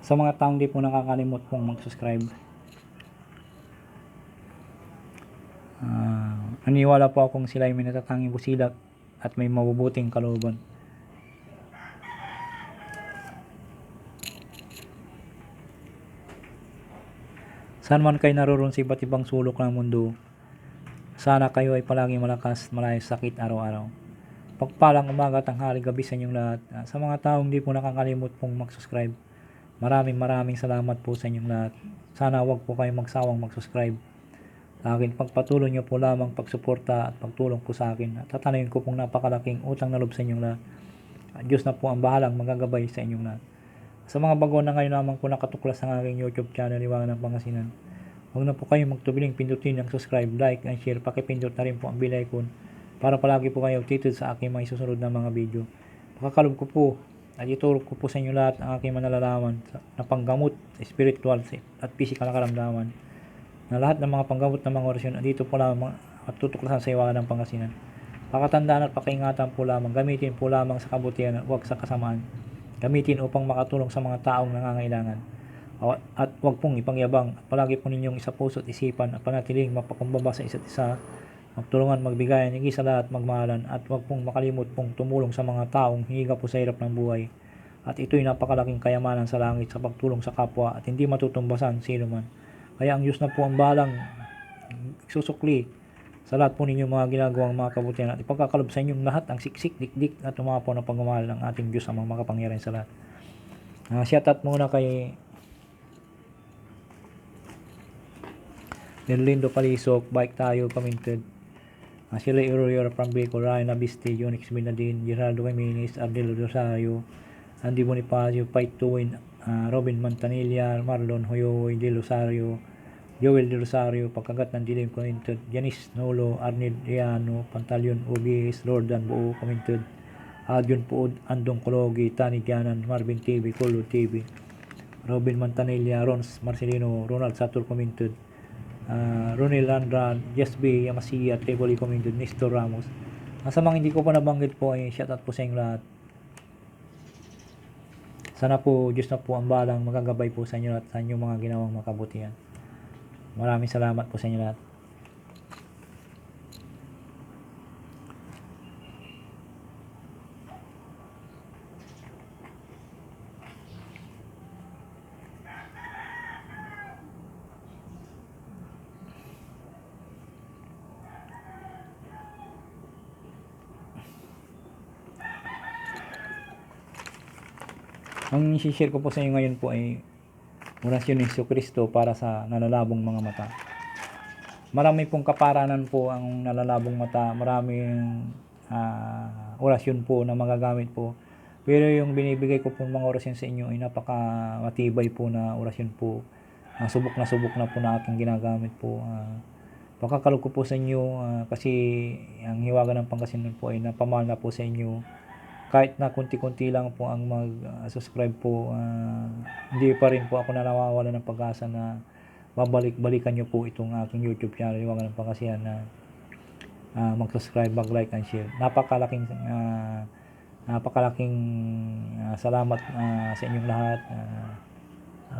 Sa mga taong di po nakakalimot pong mag-subscribe. Ah, naniwala po akong sila ay may natatanging busilak at may mabubuting kalooban. Saan man kayo naroon sa iba't ibang sulok ng mundo, sana kayo ay palagi malakas, malayo sa sakit araw-araw. Pagpalang umaga, tanghali, gabi sa inyong lahat. Ah, Sa mga taong di po nakakalimot pong mag-subscribe, maraming maraming salamat po sa inyong lahat. Sana wag po kayong magsawang mag-subscribe. Sa akin, pagpatuloy niyo po lamang pagsuporta at pagtulong po sa akin. At tatanayin ko pong napakalaking utang na loob sa inyong lahat. At Diyos na po ang bahalang magagabay sa inyong lahat. Sa mga bago na ngayon lamang po nakatuklas ng aking YouTube channel, Iwangan ng Pangasinan. Huwag na po kayong magtubiling pindutin ang subscribe, like, and share. Pakipindot na rin po ang bell icon para palagi po kayo updated sa aking mga isusunod na mga video. Pakakalob ko po at ituro ko po sa inyo lahat ang aking manalalaman sa- na panggamot, spiritual at physical na karamdaman na lahat ng mga panggamot ng mga orasyon andito po lamang at tutuklasan sa iwanan ng Pangasinan. Pakatandaan at pakaingatan po lamang, gamitin po lamang sa kabutihan at huwag sa kasamaan. Gamitin upang makatulong sa mga taong nangangailangan. At huwag pong ipangyabang at palagi po ninyong isa puso at isipan at panatiling mapakumbaba sa isa't isa magtulungan, magbigayan, higit sa lahat magmahalan at huwag pong makalimot pong tumulong sa mga taong hingiga po sa hirap ng buhay. At ito'y napakalaking kayamanan sa langit sa pagtulong sa kapwa at hindi matutumbasan sino man. Kaya ang Diyos na po ang balang susukli sa lahat po ninyo mga ginagawang mga kabutihan at ipagkakalob sa inyong lahat ang siksik, dikdik at tumapo ng pagmamahal ng ating Diyos ang mga makapangyarihan sa lahat. Uh, shout out muna kay Nerlindo Palisok, Bike Tayo, Paminted. Sila Iroyor from Bicol, Ryan Abisti, Unix Binadin, Geraldo Camines, Ardelo Rosario, Andy Bonifacio, Tuwin, uh, Robin Mantanilla, Marlon Hoyoy, De Rosario, Joel De Rosario, Pagkagat ng Dilim Commented, Janice Nolo, Arnel Riano, Pantalion Ubis, Lordan Buo Commented, Adyon Puod, Andong Kologi, Tani Gianan, Marvin TV, Kolo TV, Robin Mantanilla, Rons Marcelino, Ronald Satur Commented, uh, Ronel Landran, Jess B. Yamasiya, Trevoli Commented, Nestor Ramos. Ah, sa mga hindi ko pa nabanggit po ay shoutout po sa inyong lahat. Sana po Diyos na po ang balang magagabay po sa inyo at sa inyong mga ginawang makabutihan. Maraming salamat po sa inyo lahat. Ang share ko po sa inyo ngayon po ay orasyon ni Yesu Kristo para sa nalalabong mga mata. Marami pong kaparanan po ang nalalabong mata. Maraming ah, orasyon po na magagamit po. Pero yung binibigay ko po mga orasyon sa inyo ay napaka matibay po na orasyon po. Ah, subok na subok na po na aking ginagamit po. Ah, pakakalog ko po sa inyo ah, kasi ang hiwaga ng Pangasinan po ay napamahal na po sa inyo kahit na kunti-kunti lang po ang mag-subscribe po, ah, hindi pa rin po ako nawawala ng pag-asa na babalik-balikan nyo po itong aking YouTube channel, Iwagan ng Pangasihan na ah, mag-subscribe, mag-like and share. Napakalaking ah, napakalaking ah, salamat ah, sa inyong lahat. Ah,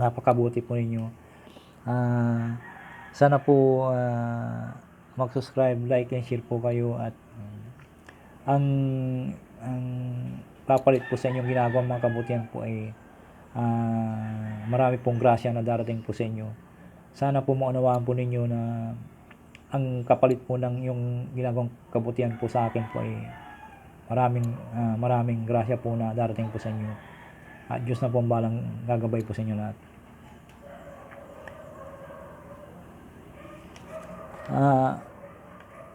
napakabuti po ninyo. Ah, sana po ah, mag-subscribe, like and share po kayo at mm, ang ang papalit po sa inyong ginagawang mga kabutihan po ay ah, marami pong grasya na darating po sa inyo. Sana po maunawaan po ninyo na ang kapalit po ng yung ginagawang kabutihan po sa akin po ay maraming ah, maraming grasya po na darating po sa inyo. At Diyos na po ang balang gagabay po sa inyo lahat. Ah,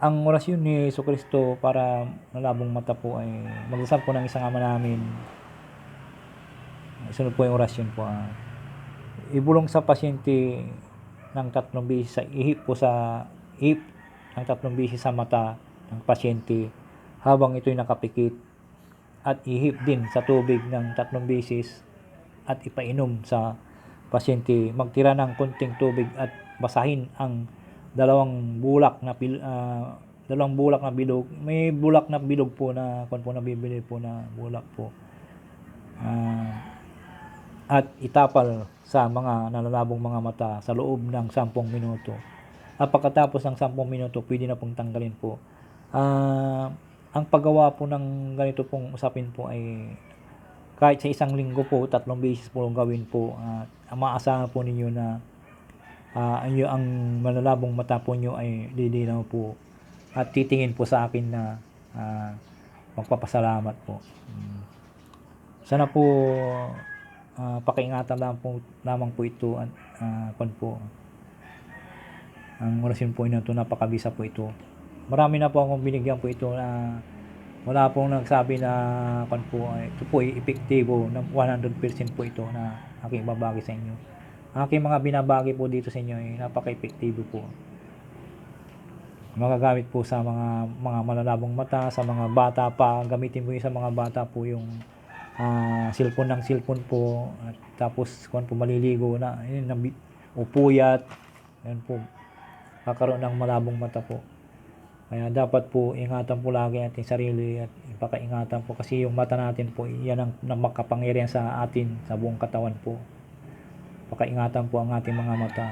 ang orasyon ni Yesu Kristo para malabong mata po ay magdasal po ng isang ama namin. Sunod po yung orasyon po. ah. ibulong sa pasyente ng tatlong bisis sa ihip po sa ihip ng tatlong bisis sa mata ng pasyente habang ito'y nakapikit at ihip din sa tubig ng tatlong bisis at ipainom sa pasyente. Magtira ng konting tubig at basahin ang dalawang bulak na pil, ah, dalawang bulak na bilog. May bulak na bilog po na kung po nabibili po na bulak po. Ah, at itapal sa mga nalalabong mga mata sa loob ng 10 minuto. At pagkatapos ng 10 minuto, pwede na pong tanggalin po. Ah, ang paggawa po ng ganito pong usapin po ay kahit sa isang linggo po, tatlong beses po gawin po. At maasahan po ninyo na ah, ang, ang malalabong mata po nyo ay lilinaw po. At titingin po sa akin na ah, magpapasalamat po. Mm. Sana po ah, pakiingatan lang po, lamang po ito at kwan po. Ang orasyon po ito, napakabisa po ito. Marami na po akong binigyan po ito na wala pong nagsabi na kwan po, ito po ay epektibo ng 100% po ito na aking babagi sa inyo. Aking mga binabagi po dito sa inyo ay napaka-epektibo po. Magagamit po sa mga mga malalabong mata, sa mga bata pa, gamitin po yung sa mga bata po yung ah, cellphone ng cellphone po. At tapos kung po maliligo na yun, nabi- o puyat yan po. Kakaroon ng malabong mata po. Kaya dapat po ingatan po lagi ating sarili at ipakaingatan po. Kasi yung mata natin po yan ang, ang makapangyarihan sa atin sa buong katawan po pakaingatan po ang ating mga mata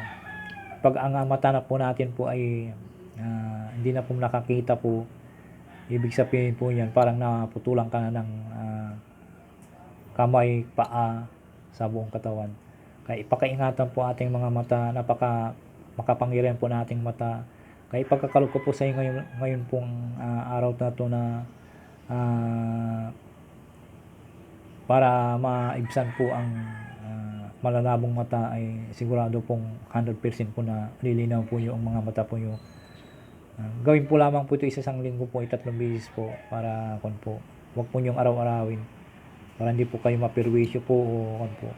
pag ang mata na po natin po ay ah, hindi na po nakakita po ibig sabihin po yan parang naputulan ka na ng ah, kamay, paa sa buong katawan. Kaya ipakaingatan po ating mga mata, napaka makapangyarihan po nating mata. Kaya ipagkakalog ko po sa inyo ngayon, ngayon pong ah, araw na to na ah, para maibsan po ang malalabong mata ay sigurado pong 100% po na lilinaw po yung mga mata po yung Ah, gawin po lamang po ito isa isang linggo po, itatlong beses po para kon po. Huwag po niyong araw-arawin para hindi po kayo mapirwisyo po o kon po.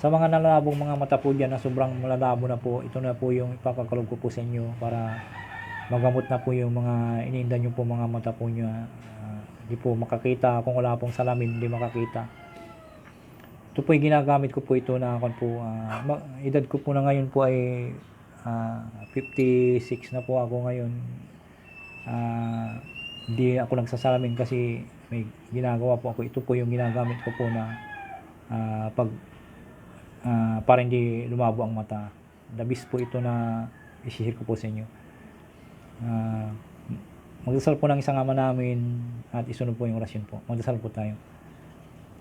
Sa mga nalalabong mga mata po dyan na sobrang malalabo na po, ito na po yung ipakakalog ko po sa inyo para magamot na po yung mga iniinda nyo po mga mata po nyo. Ah, hindi po makakita, kung wala pong salamin, hindi makakita. Ito po yung ginagamit ko po ito na kon po, ma- edad ko po na ngayon po ay ah, 56 na po ako ngayon. Ah, hindi ako nagsasalamin kasi may ginagawa po ako. Ito po yung ginagamit ko po na ah, pag ah, para hindi lumabo ang mata. Dabis po ito na isishare ko po sa inyo. Ah, magdasal po ng isang ama namin at isunod po yung orasyon po. Magdasal po tayo.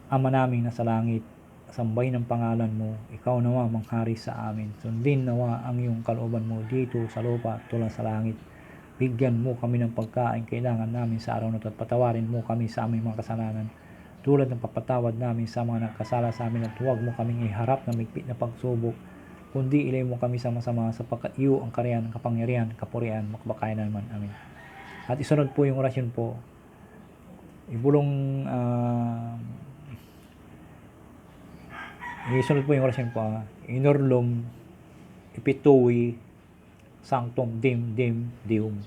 Ama namin na sa langit, sambay ng pangalan mo, ikaw nawa manghari sa amin. Sundin nawa ang iyong kalooban mo dito sa lupa tulad sa langit. Bigyan mo kami ng pagkain kailangan namin sa araw na ito at patawarin mo kami sa aming mga kasalanan. Tulad ng papatawad namin sa mga nagkasala sa amin at huwag mo kaming iharap na migpit na pagsubok kundi ilay mo kami sa masama sapagkat iyo ang kariyan, kapangyarihan, kapurian, makabakayan naman. Amin. At isunod po yung orasyon po. Ibulong ah, isunod po yung orasyon po. ah. Inorlum ipituwi sanctum dim dim dium.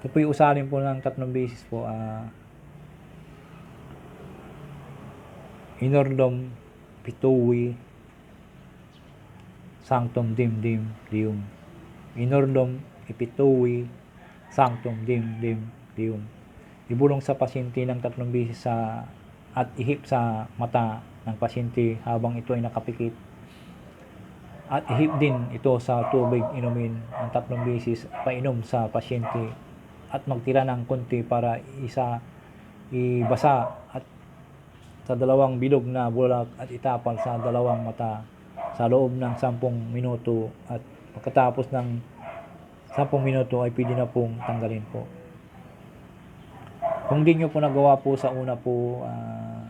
Ito po yung usalin po ng tatlong beses po. ah Inorlum pituwi sanctum dim dim dium. Inorlum ipituwi sanctum dim dim dium. Ibulong sa pasyente ng tatlong beses sa at ihip sa mata ng pasyente habang ito ay nakapikit. At ihip din ito sa tubig inumin ng tatlong beses painom sa pasyente at magtira ng konti para isa ibasa at sa dalawang bilog na bulak at itapal sa dalawang mata sa loob ng 10 minuto at pagkatapos ng 10 minuto ay pwede na pong tanggalin po. Kung di nyo po nagawa po sa una po, ah,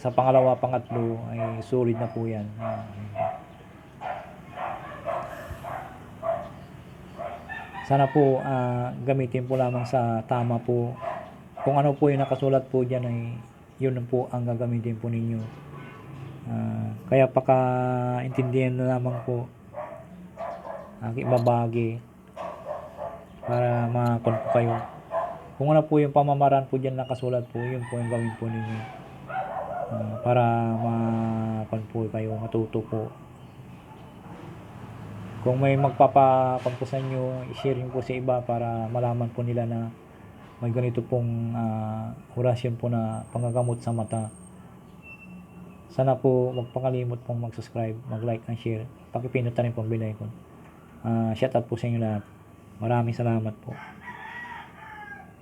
sa pangalawa, pangatlo, ay solid na po yan. Sana po ah, gamitin po lamang sa tama po. Kung ano po yung nakasulat po dyan ay yun po ang gagamitin po ninyo. Ah, kaya paka-intindihan na lamang po ang ibabagi para makon po kayo. Kung ano po yung pamamaraan po dyan nakasulat po, yun po yung gawin po ninyo. Ah, para makon po kayo, matuto po. Kung may magpapapag po sa inyo, i-share nyo po sa iba para malaman po nila na may ganito pong ah, orasyon po na panggagamot sa mata. Sana po magpakalimot pong mag-subscribe, mag-like and share. Pakipindot na rin po ang bell icon. Ah, shout out po sa inyo lahat. Maraming salamat po.